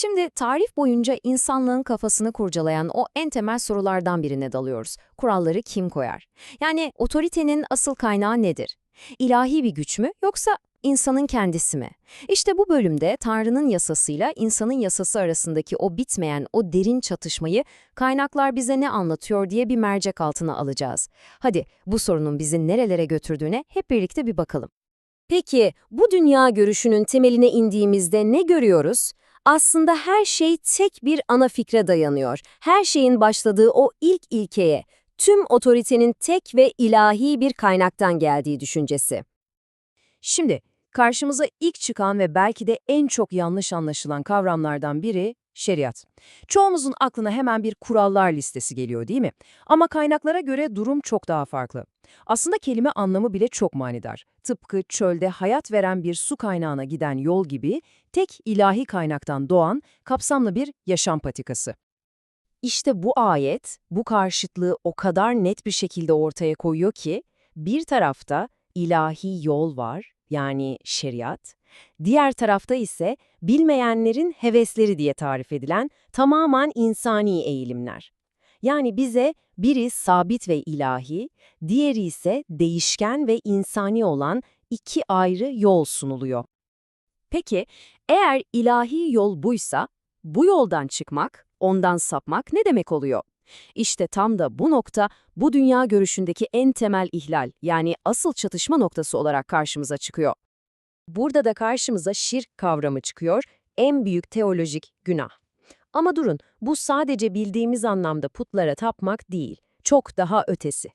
Şimdi tarih boyunca insanlığın kafasını kurcalayan o en temel sorulardan birine dalıyoruz. Kuralları kim koyar? Yani otoritenin asıl kaynağı nedir? İlahi bir güç mü yoksa insanın kendisi mi? İşte bu bölümde Tanrı'nın yasasıyla insanın yasası arasındaki o bitmeyen, o derin çatışmayı kaynaklar bize ne anlatıyor diye bir mercek altına alacağız. Hadi bu sorunun bizi nerelere götürdüğüne hep birlikte bir bakalım. Peki bu dünya görüşünün temeline indiğimizde ne görüyoruz? Aslında her şey tek bir ana fikre dayanıyor. Her şeyin başladığı o ilk ilkeye, tüm otoritenin tek ve ilahi bir kaynaktan geldiği düşüncesi. Şimdi karşımıza ilk çıkan ve belki de en çok yanlış anlaşılan kavramlardan biri şeriat. Çoğumuzun aklına hemen bir kurallar listesi geliyor değil mi? Ama kaynaklara göre durum çok daha farklı. Aslında kelime anlamı bile çok manidar. Tıpkı çölde hayat veren bir su kaynağına giden yol gibi tek ilahi kaynaktan doğan kapsamlı bir yaşam patikası. İşte bu ayet bu karşıtlığı o kadar net bir şekilde ortaya koyuyor ki bir tarafta ilahi yol var yani şeriat, diğer tarafta ise bilmeyenlerin hevesleri diye tarif edilen tamamen insani eğilimler. Yani bize biri sabit ve ilahi, diğeri ise değişken ve insani olan iki ayrı yol sunuluyor. Peki, eğer ilahi yol buysa, bu yoldan çıkmak, ondan sapmak ne demek oluyor? İşte tam da bu nokta bu dünya görüşündeki en temel ihlal yani asıl çatışma noktası olarak karşımıza çıkıyor. Burada da karşımıza şirk kavramı çıkıyor, en büyük teolojik günah. Ama durun, bu sadece bildiğimiz anlamda putlara tapmak değil, çok daha ötesi.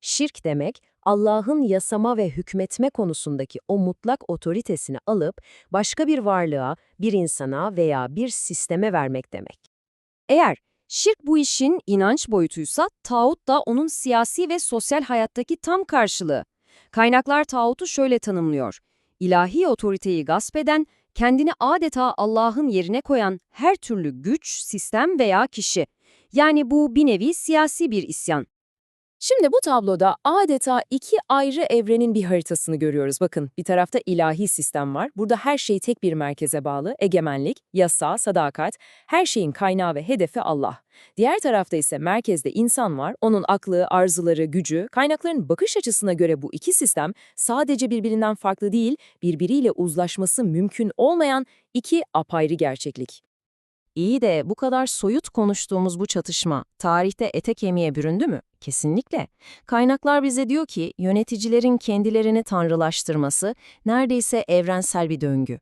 Şirk demek, Allah'ın yasama ve hükmetme konusundaki o mutlak otoritesini alıp başka bir varlığa, bir insana veya bir sisteme vermek demek. Eğer şirk bu işin inanç boyutuysa, tağut da onun siyasi ve sosyal hayattaki tam karşılığı. Kaynaklar tağutu şöyle tanımlıyor. İlahi otoriteyi gasp eden, kendini adeta Allah'ın yerine koyan her türlü güç, sistem veya kişi. Yani bu bir nevi siyasi bir isyan. Şimdi bu tabloda adeta iki ayrı evrenin bir haritasını görüyoruz. Bakın bir tarafta ilahi sistem var. Burada her şey tek bir merkeze bağlı. Egemenlik, yasa, sadakat, her şeyin kaynağı ve hedefi Allah. Diğer tarafta ise merkezde insan var. Onun aklı, arzuları, gücü, kaynakların bakış açısına göre bu iki sistem sadece birbirinden farklı değil, birbiriyle uzlaşması mümkün olmayan iki apayrı gerçeklik. İyi de bu kadar soyut konuştuğumuz bu çatışma tarihte ete kemiğe büründü mü? Kesinlikle. Kaynaklar bize diyor ki yöneticilerin kendilerini tanrılaştırması neredeyse evrensel bir döngü.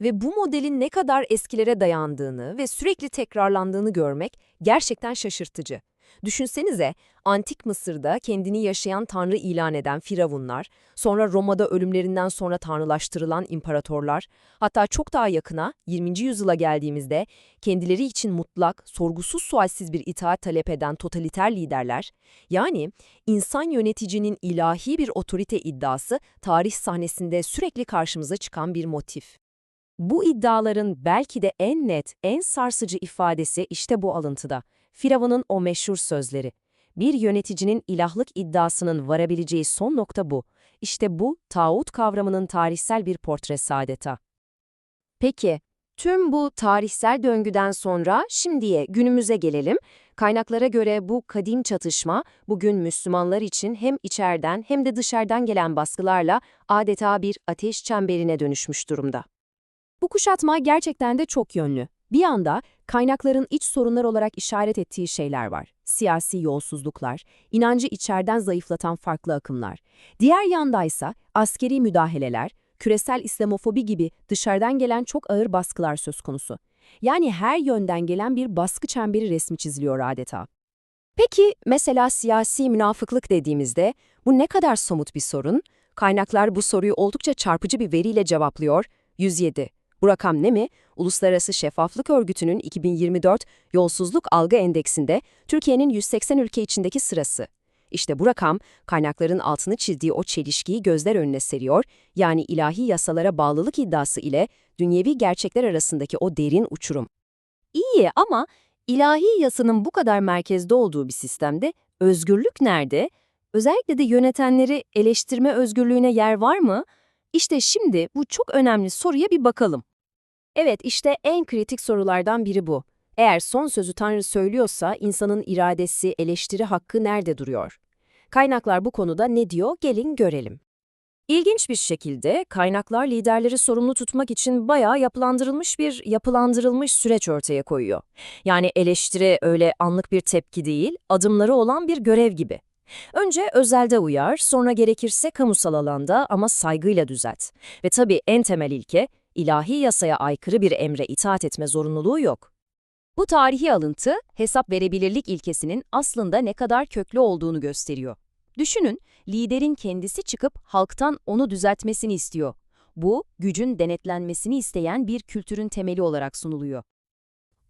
Ve bu modelin ne kadar eskilere dayandığını ve sürekli tekrarlandığını görmek gerçekten şaşırtıcı. Düşünsenize, antik Mısır'da kendini yaşayan tanrı ilan eden firavunlar, sonra Roma'da ölümlerinden sonra tanrılaştırılan imparatorlar, hatta çok daha yakına 20. yüzyıla geldiğimizde kendileri için mutlak, sorgusuz sualsiz bir itaat talep eden totaliter liderler, yani insan yöneticinin ilahi bir otorite iddiası tarih sahnesinde sürekli karşımıza çıkan bir motif. Bu iddiaların belki de en net, en sarsıcı ifadesi işte bu alıntıda. Firavun'un o meşhur sözleri. Bir yöneticinin ilahlık iddiasının varabileceği son nokta bu. İşte bu, tağut kavramının tarihsel bir portresi adeta. Peki, tüm bu tarihsel döngüden sonra şimdiye, günümüze gelelim. Kaynaklara göre bu kadim çatışma, bugün Müslümanlar için hem içeriden hem de dışarıdan gelen baskılarla adeta bir ateş çemberine dönüşmüş durumda. Bu kuşatma gerçekten de çok yönlü. Bir anda kaynakların iç sorunlar olarak işaret ettiği şeyler var. Siyasi yolsuzluklar, inancı içeriden zayıflatan farklı akımlar. Diğer yandaysa askeri müdahaleler, küresel İslamofobi gibi dışarıdan gelen çok ağır baskılar söz konusu. Yani her yönden gelen bir baskı çemberi resmi çiziliyor adeta. Peki mesela siyasi münafıklık dediğimizde bu ne kadar somut bir sorun? Kaynaklar bu soruyu oldukça çarpıcı bir veriyle cevaplıyor. 107. Bu rakam ne mi? Uluslararası Şeffaflık Örgütü'nün 2024 Yolsuzluk Algı Endeksinde Türkiye'nin 180 ülke içindeki sırası. İşte bu rakam, kaynakların altını çizdiği o çelişkiyi gözler önüne seriyor, yani ilahi yasalara bağlılık iddiası ile dünyevi gerçekler arasındaki o derin uçurum. İyi ama ilahi yasanın bu kadar merkezde olduğu bir sistemde özgürlük nerede? Özellikle de yönetenleri eleştirme özgürlüğüne yer var mı? İşte şimdi bu çok önemli soruya bir bakalım. Evet, işte en kritik sorulardan biri bu. Eğer son sözü Tanrı söylüyorsa insanın iradesi, eleştiri hakkı nerede duruyor? Kaynaklar bu konuda ne diyor? Gelin görelim. İlginç bir şekilde kaynaklar liderleri sorumlu tutmak için bayağı yapılandırılmış bir yapılandırılmış süreç ortaya koyuyor. Yani eleştiri öyle anlık bir tepki değil, adımları olan bir görev gibi. Önce özelde uyar, sonra gerekirse kamusal alanda ama saygıyla düzelt. Ve tabii en temel ilke, ilahi yasaya aykırı bir emre itaat etme zorunluluğu yok. Bu tarihi alıntı, hesap verebilirlik ilkesinin aslında ne kadar köklü olduğunu gösteriyor. Düşünün, liderin kendisi çıkıp halktan onu düzeltmesini istiyor. Bu, gücün denetlenmesini isteyen bir kültürün temeli olarak sunuluyor.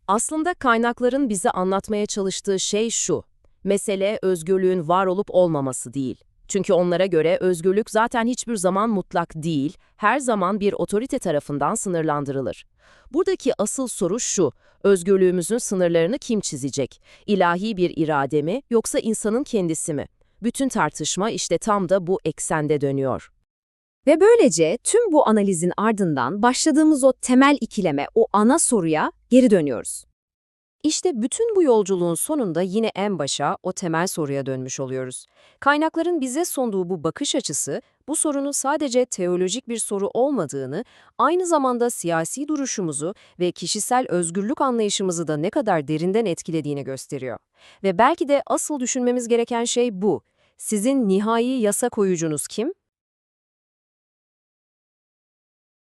Aslında kaynakların bize anlatmaya çalıştığı şey şu. Mesele özgürlüğün var olup olmaması değil. Çünkü onlara göre özgürlük zaten hiçbir zaman mutlak değil, her zaman bir otorite tarafından sınırlandırılır. Buradaki asıl soru şu, özgürlüğümüzün sınırlarını kim çizecek? İlahi bir irade mi yoksa insanın kendisi mi? Bütün tartışma işte tam da bu eksende dönüyor. Ve böylece tüm bu analizin ardından başladığımız o temel ikileme, o ana soruya geri dönüyoruz. İşte bütün bu yolculuğun sonunda yine en başa, o temel soruya dönmüş oluyoruz. Kaynakların bize sunduğu bu bakış açısı, bu sorunun sadece teolojik bir soru olmadığını, aynı zamanda siyasi duruşumuzu ve kişisel özgürlük anlayışımızı da ne kadar derinden etkilediğini gösteriyor. Ve belki de asıl düşünmemiz gereken şey bu. Sizin nihai yasa koyucunuz kim?